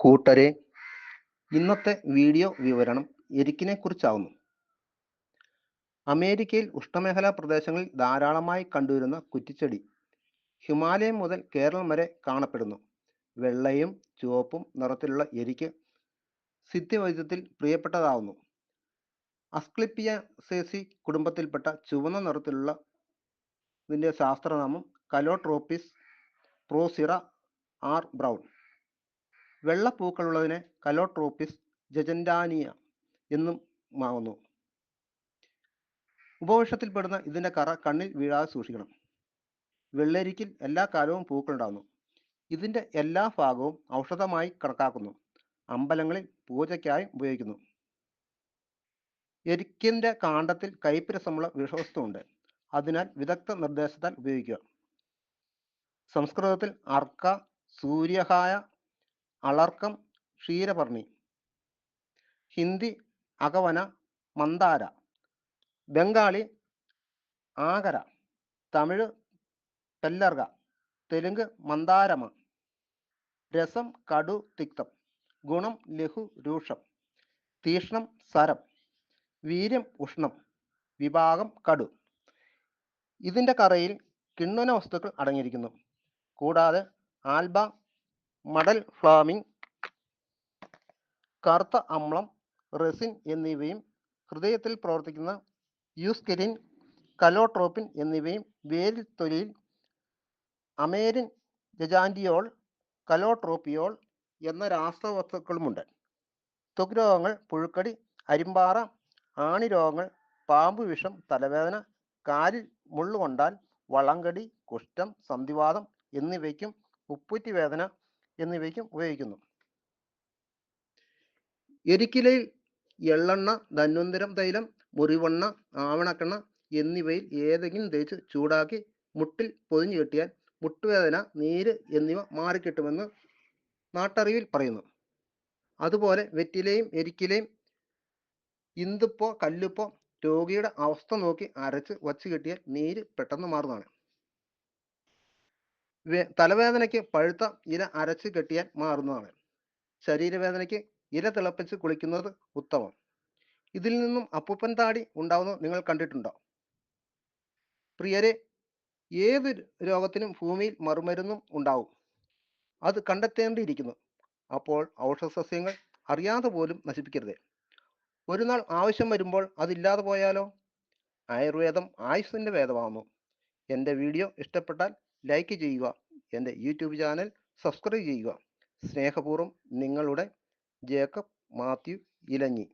കൂട്ടരെ ഇന്നത്തെ വീഡിയോ വിവരണം എരിക്കിനെ കുറിച്ചാവുന്നു അമേരിക്കയിൽ ഉഷ്ണമേഖലാ പ്രദേശങ്ങളിൽ ധാരാളമായി കണ്ടുവരുന്ന കുറ്റിച്ചെടി ഹിമാലയം മുതൽ കേരളം വരെ കാണപ്പെടുന്നു. വെള്ളയും ചുവപ്പും നിറത്തിലുള്ള എരിക്ക് സിദ്ധ്യവൈദ്യത്തിൽ പ്രിയപ്പെട്ടതാവുന്നു. അസ്ക്ലിപ്പിയസേസി കുടുംബത്തിൽപ്പെട്ട ചുവന്ന നിറത്തിലുള്ള ഇതിന്റെ ശാസ്ത്രനാമം കലോട്രോപ്പിസ് പ്രോസിറ ആർ ബ്രൗൺ. വെള്ളപ്പൂക്കളുള്ളതിനെ കലോട്രോപ്പിസ് ജജൻഡാനിയ എന്നും മാവുന്നു ഉപവൃക്ഷത്തിൽപ്പെടുന്ന ഇതിന്റെ കറ കണ്ണിൽ വീഴാതെ സൂക്ഷിക്കണം. വെള്ളരിക്കിൽ എല്ലാ കാലവും പൂക്കളുണ്ടാകുന്നു ഇതിന്റെ എല്ലാ ഭാഗവും ഔഷധമായി കണക്കാക്കുന്നു. അമ്പലങ്ങളിൽ പൂജയ്ക്കായി ഉപയോഗിക്കുന്നു. എരിക്കിന്റെ കാണ്ഡത്തിൽ കൈപ്പിരസമുള്ള രസമുള്ള വിഷവസ്തുണ്ട് അതിനാൽ വിദഗ്ധ നിർദ്ദേശത്താൽ ഉപയോഗിക്കുക. സംസ്കൃതത്തിൽ അർക്ക സൂര്യഹായ അളർക്കം ക്ഷീരപർണി. ഹിന്ദി അകവന മന്ദാര. ബംഗാളി ആകര തമിഴ് പെല്ലർഗ. തെലുങ്ക് മന്ദാരമ. രസം കടു തിക്തം. ഗുണം ലഘു രൂക്ഷം. തീഷ്ണം സരം. വീര്യം ഉഷ്ണം. വിഭാഗം കടു. ഇതിന്റെ കറയിൽ കിണ്ണുന വസ്തുക്കൾ അടങ്ങിയിരിക്കുന്നു. കൂടാതെ ആൽബ മടൽ ഫ്ലാമിംഗ് കറുത്ത അമ്ലം റെസിൻ എന്നിവയും ഹൃദയത്തിൽ പ്രവർത്തിക്കുന്ന യൂസ്കെരിൻ കലോട്രോപ്പിൻ എന്നിവയും വേരിൽ തൊലിയിൽ അമേരിൻ ജജാൻഡിയോൾ കലോട്രോപ്പിയോൾ എന്ന രാസവസ്തുക്കളുമുണ്ട്. ത്വക് രോഗങ്ങൾ പുഴുക്കടി അരിമ്പാറ ആണി രോഗങ്ങൾ പാമ്പ് വിഷം തലവേദന കാലിൽ മുള്ളുകൊണ്ടാൽ വളങ്കടി കുഷ്ഠം സന്ധിവാതം എന്നിവയ്ക്കും ഉപ്പൂറ്റി വേദന എന്നിവയ്ക്കും ഉപയോഗിക്കുന്നു. എരിക്കിലയിൽ എള്ളെണ്ണ ധന്വന്തരം തൈലം മുറിവെണ്ണ ആവണക്കെണ്ണ എന്നിവയിൽ ഏതെങ്കിലും തേച്ച് ചൂടാക്കി മുട്ടിൽ പൊതിഞ്ഞു കെട്ടിയാൽ മുട്ടുവേദന നീര് എന്നിവ മാറിക്കിട്ടുമെന്ന് നാട്ടറിവിൽ പറയുന്നു. അതുപോലെ വെറ്റിലയും എരിക്കിലയും ഇന്തുപ്പോ കല്ലുപ്പോ രോഗിയുടെ അവസ്ഥ നോക്കി അരച്ച് വച്ച് കെട്ടിയാൽ നീര് പെട്ടെന്ന് മാറുന്നതാണ്. തലവേദനയ്ക്ക് പഴുത്ത ഇല അരച്ച് കെട്ടിയാൽ മാറുന്നതാണ്. ശരീരവേദനയ്ക്ക് ഇല തിളപ്പിച്ച് കുളിക്കുന്നത് ഉത്തമം. ഇതിൽ നിന്നും അപ്പൂപ്പൻ താടി ഉണ്ടാവുന്നത് നിങ്ങൾ കണ്ടിട്ടുണ്ടോ? പ്രിയരെ ഏത് രോഗത്തിനും ഭൂമിയിൽ മറുമരുന്നും ഉണ്ടാവും. അത് കണ്ടെത്തേണ്ടിയിരിക്കുന്നു. അപ്പോൾ ഔഷധസസ്യങ്ങൾ അറിയാതെ പോലും നശിപ്പിക്കരുത്. ഒരു നാൾ ആവശ്യം വരുമ്പോൾ അതില്ലാതെ പോയാലോ? ആയുർവേദം ആയുസ്സിന്റെ വേദമാകുന്നു എന്റെ വീഡിയോ ഇഷ്ടപ്പെട്ടാൽ ലൈക്ക് ചെയ്യുക. എന്റെ യൂട്യൂബ് ചാനൽ സബ്സ്ക്രൈബ് ചെയ്യുക. സ്നേഹപൂർവം നിങ്ങളുടെ ജേക്കബ് മാത്യു ഇലഞ്ഞി.